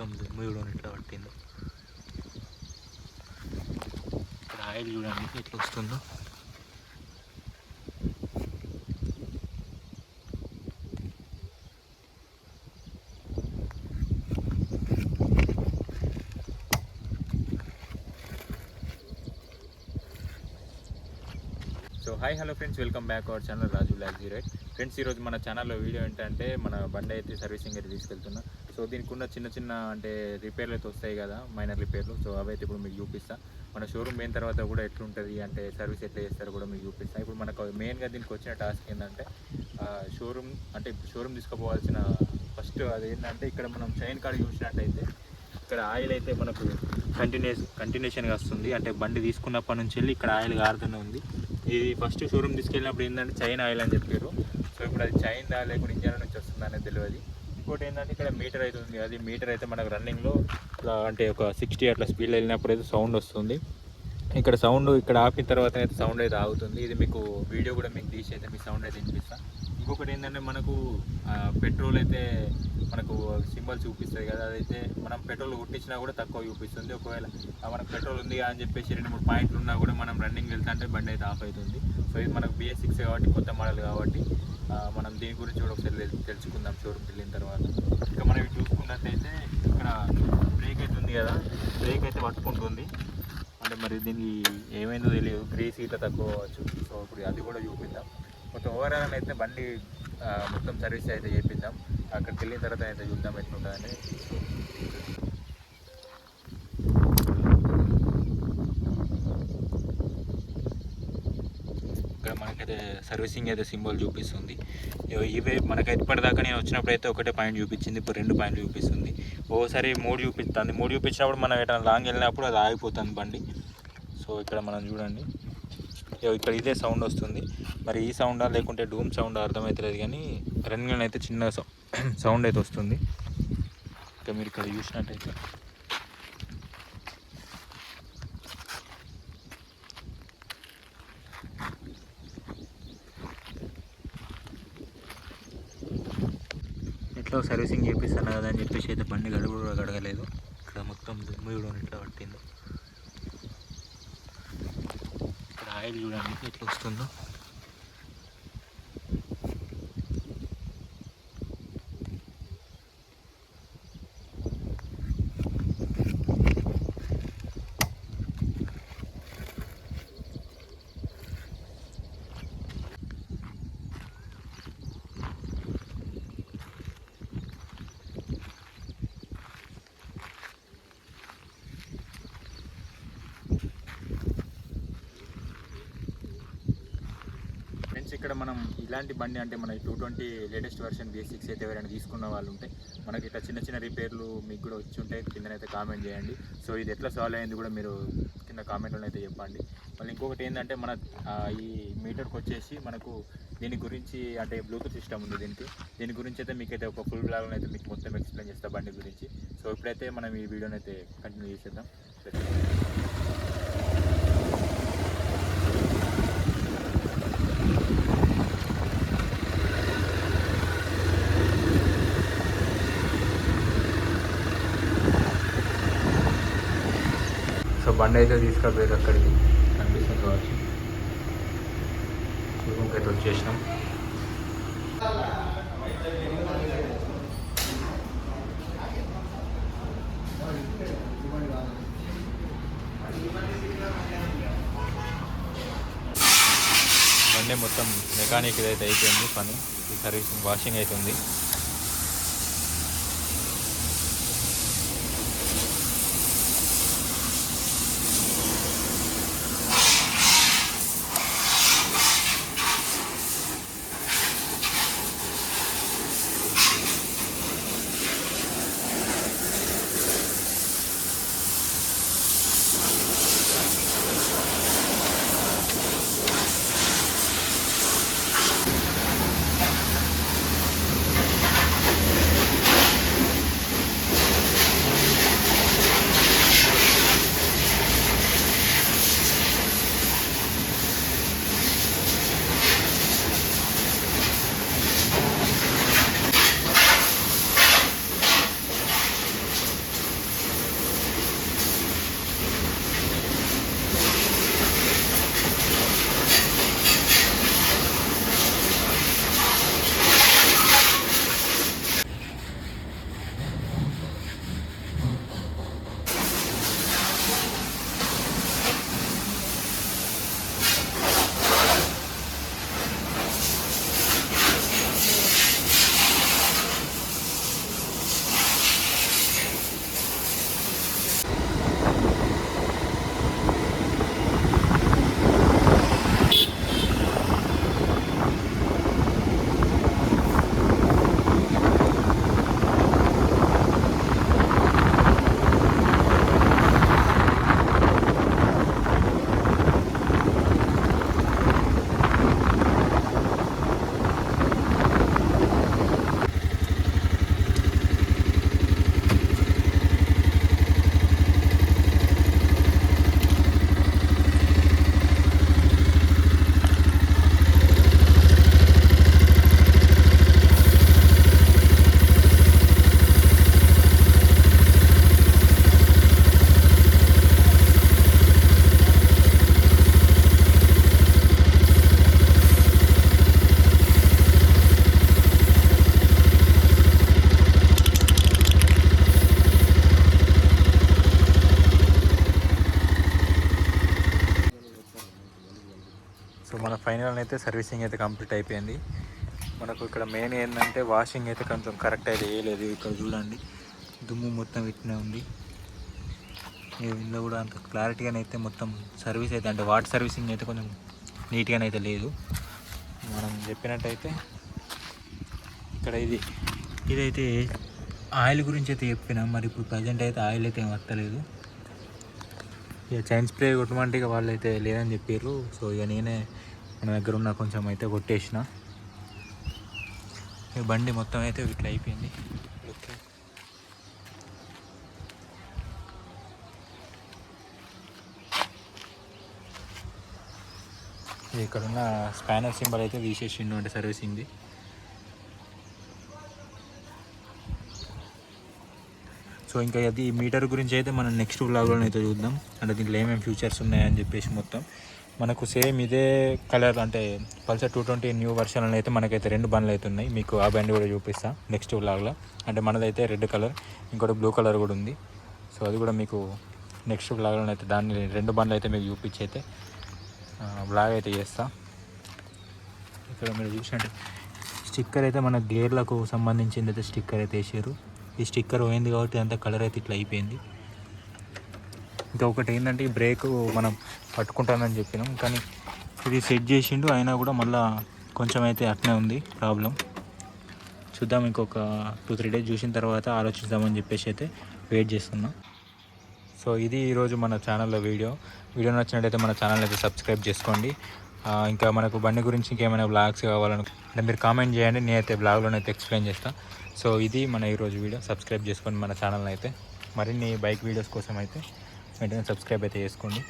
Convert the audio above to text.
మొత్తం దుమ్ము చూడండి ఇట్లా పట్టిందో. ఇక్కడ ఆయిల్ చూడండి ఎట్లా వస్తుందో. So hi hello friends welcome back our channel Raju black zero friends ఈరోజు మన ఛానల్లో వీడియో ఏంటంటే మన బండి అయితే సర్వీసింగ్ అయితే తీసుకెళ్తున్నా. సో దీనికి ఉన్న చిన్న చిన్న అంటే రిపేర్లు అయితే వస్తాయి కదా మైనర్ రిపేర్లు. సో అవైతే ఇప్పుడు మీకు చూపిస్తా. మన షోరూమ్ పోయిన తర్వాత కూడా ఎట్లుంటుంది అంటే సర్వీస్ ఎట్లా చేస్తారో కూడా మీకు చూపిస్తా. ఇప్పుడు మనకు మెయిన్గా దీనికి వచ్చిన టాస్క్ ఏంటంటే షోరూమ్ అంటే షోరూమ్ తీసుకుపోవాల్సిన ఫస్ట్ అది ఏంటంటే ఇక్కడ మనం చైన్ కార్డ్ చూసినట్టయితే ఇక్కడ ఆయిల్ అయితే మనకు కంటిన్యూస్ కంటిన్యూషన్గా వస్తుంది. అంటే బండి తీసుకున్నప్పటి నుంచి వెళ్ళి ఇక్కడ ఆయిల్ కారుతూనే ఉంది. ఇది ఫస్ట్ షోరూమ్ తీసుకెళ్ళినప్పుడు ఏంటంటే చైన్ ఆయిల్ అని చెప్పారు. సో ఇప్పుడు అది చైన్ దా లేకుండా ఇంజన్ నుంచి వస్తుంది అనేది తెలియదు. ఇంకోటి ఏంటంటే ఇక్కడ మీటర్ అయితే ఉంది. అది మీటర్ అయితే మనకు రన్నింగ్లో ఇట్లా అంటే ఒక సిక్స్టీ అట్లా స్పీడ్ వెళ్ళినప్పుడు అయితే సౌండ్ వస్తుంది. ఇక్కడ సౌండ్ ఇక్కడ ఆపిన తర్వాత అయితే సౌండ్ అయితే ఆగుతుంది. ఇది మీకు వీడియో కూడా మీకు తీసి అయితే మీ సౌండ్ అయితే వినిపిస్తాను ఇంకొకటి ఏంటంటే మనకు పెట్రోల్ అయితే మనకు సింబల్ చూపిస్తుంది కదా అదైతే మనం పెట్రోల్ కొట్టించినా కూడా తక్కువ చూపిస్తుంది. ఒకవేళ మనకు పెట్రోల్ ఉంది అని చెప్పేసి రెండు మూడు పాయింట్లు ఉన్నా కూడా మనం రన్నింగ్ వెళ్తా అంటే బండి అయితే ఆఫ్ అవుతుంది. సో ఇది మనకు బిఎస్ సిక్స్ కాబట్టి కొత్త మోడల్ కాబట్టి. మనం దీని గురించి కూడా ఒకసారి తెలుసుకుందాం షోరూమ్కి వెళ్ళిన తర్వాత. ఇంకా మనం ఇవి చూసుకున్నట్టయితే ఇక్కడ బ్రేక్ అయితే ఉంది కదా బ్రేక్ అయితే పట్టుకుంటుంది. అంటే మరి దీనికి ఏమైందో తెలియదు గ్రేస్ ఇట్లా తక్కువ అవ్వచ్చు. సో ఇప్పుడు అది కూడా చూపిద్దాం. మొత్తం ఓవరాల్ అయితే బండి మొత్తం సర్వీస్ అయితే చేపిద్దాం. అక్కడికి వెళ్ళిన తర్వాత అయితే చూద్దాం ఎట్లుంటుందని. అయితే సర్వీసింగ్ అయితే సింబల్ చూపిస్తుంది. ఇవే మనకైతే ఇప్పటిదాకా నేను వచ్చినప్పుడు అయితే ఒకటే పాయింట్ చూపించింది. ఇప్పుడు రెండు పాయింట్లు చూపిస్తుంది. ఓసారి మూడు చూపిస్తుంది. మూడు చూపించినప్పుడు మనం ఎటైనా లాంగ్ వెళ్ళినప్పుడు అది ఆగిపోతుంది బండి. సో ఇక్కడ మనం చూడండి. ఇగో ఇక్కడ ఇదే సౌండ్ వస్తుంది. మరి ఈ సౌండా లేకుంటే డూమ్ సౌండ్ అర్థమవుతలేదు కానీ రన్నింగ్ అయితే చిన్న సౌండ్ అయితే వస్తుంది. ఇంకా మీరు ఇక్కడ చూసినట్టయితే ఎట్లా సర్వీసింగ్ చేపిస్తాను కదా అని చెప్పేసి అయితే బండి గడుగు కూడా గడగలేదు. ఇక్కడ మొత్తం దుమ్ము చూడండి ఇట్లా పట్టిందో. ఇక్కడ ఆయిల్ చూడండి ఎట్లా వస్తుందో. ఇక్కడ మనం ఇలాంటి బండి అంటే మన two twenty latest version B six అయితే ఎవరైనా తీసుకున్న వాళ్ళు ఉంటే మనకి ఇట్లా చిన్న చిన్న రిపేర్లు మీకు కూడా వచ్చి ఉంటే కిందనైతే కామెంట్ చేయండి. సో ఇది ఎట్లా సాల్వ్ అయింది కూడా మీరు కింద కామెంట్లో అయితే చెప్పండి. మళ్ళీ ఇంకొకటి ఏంటంటే మన ఈ మీటర్కి వచ్చేసి మనకు దీని గురించి అంటే బ్లూటూత్ సిస్టమ్ ఉంది దీనికి. దీని గురించి అయితే మీకైతే ఒక ఫుల్ బ్లాగ్ అయితే మీకు మొత్తం ఎక్స్ప్లెయిన్ చేస్తా బండి గురించి. సో ఇప్పుడైతే మనం ఈ వీడియోని అయితే కంటిన్యూ చేసేద్దాం సో బండి అయితే తీసుకెళ్ళలేదు అక్కడికి. కనిపిస్తుంది కావచ్చు. షోరూమ్కి అయితే వచ్చేసినాం. బండి మొత్తం మెకానిక్ అయితే అయిపోయింది పని. సర్వీసింగ్ వాషింగ్ అవుతుంది అయితే సర్వీసింగ్ అయితే కంప్లీట్ అయిపోయింది. మనకు ఇక్కడ మెయిన్ ఏంటంటే వాషింగ్ అయితే కొంచెం కరెక్ట్ అయితే వేయలేదు. ఇక్కడ చూడండి దుమ్ము మొత్తం ఇట్నే ఉంది. ఇందులో కూడా అంత క్లారిటీగానే అయితే మొత్తం సర్వీస్ అయితే అంటే వాటర్ సర్వీసింగ్ అయితే కొంచెం నీట్గానే అయితే లేదు. మనం చెప్పినట్టయితే ఇక్కడ ఇది ఇదైతే ఆయిల్ గురించి అయితే చెప్పినా మరి ఇప్పుడు ప్రజెంట్ అయితే ఆయిల్ అయితే ఏం వస్తలేదు ఇక చైన్ స్ప్రే కొట్టమంటే ఇక వాళ్ళు అయితే లేదని చెప్పారు సో ఇక నేనే మన దగ్గర ఉన్న కొంచెం అయితే కొట్టేసిన. బండి మొత్తం అయితే ఇట్లా అయిపోయింది. ఓకే. ఇక్కడ ఉన్న స్పానర్ సింబల్ అయితే తీసేసిండు అంటే సర్వీసింగ్ది సో ఇంకా అది మీటర్ గురించి అయితే మనం నెక్స్ట్ వ్లాగ్లో అయితే చూద్దాం. అంటే దీంట్లో ఏమేమి ఫ్యూచర్స్ ఉన్నాయని చెప్పేసి మొత్తం. మనకు సేమ్ ఇదే కలర్ అంటే Pulsar two twenty new version అయితే మనకైతే రెండు బండ్లు అయితే ఉన్నాయి. మీకు ఆ బండి కూడా చూపిస్తా. నెక్స్ట్ వ్లాగ్లో అంటే మనదైతే రెడ్ కలర్ ఇంకోటి బ్లూ కలర్ కూడా ఉంది. సో అది కూడా మీకు నెక్స్ట్ వ్లాగ్లో అయితే దాన్ని రెండు బండ్లు అయితే మీకు చూపించి అయితే బ్లాగ్ అయితే చేస్తా. ఇక్కడ మీరు చూసినట్టు స్టిక్కర్ అయితే మన గేర్లకు సంబంధించింది అయితే స్టిక్కర్ అయితే వేసారు. ఈ స్టిక్కర్ పోయింది కాబట్టి అంతా కలర్ అయితే ఇట్లా అయిపోయింది. ఇంకా ఒకటి ఏంటంటే ఈ బ్రేక్ మనం పట్టుకుంటానని చెప్పినాం. కానీ ఇది సెట్ చేసిండు అయినా కూడా మళ్ళీ కొంచెం అయితే అట్నే ఉంది ప్రాబ్లం. చూద్దాం ఇంకొక టూ త్రీ డేస్ చూసిన తర్వాత ఆలోచిద్దామని చెప్పేసి అయితే వెయిట్ చేస్తున్నాం. సో ఇది ఈరోజు మన ఛానల్లో వీడియో. వీడియో నచ్చినట్టయితే మన ఛానల్ అయితే సబ్స్క్రైబ్ చేసుకోండి. ఇంకా మనకు బండి గురించి ఇంకేమైనా బ్లాగ్స్ కావాలను అంటే మీరు కామెంట్ చేయండి నేనైతే బ్లాగ్లో అయితే ఎక్స్ప్లెయిన్ చేస్తాను సో ఇది మన ఈరోజు వీడియో. సబ్స్క్రైబ్ చేసుకోండి మన ఛానల్ అయితే మరిన్ని బైక్ వీడియోస్ కోసం అయితే వెంటనే సబ్స్క్రైబ్ అయితే చేసుకోండి.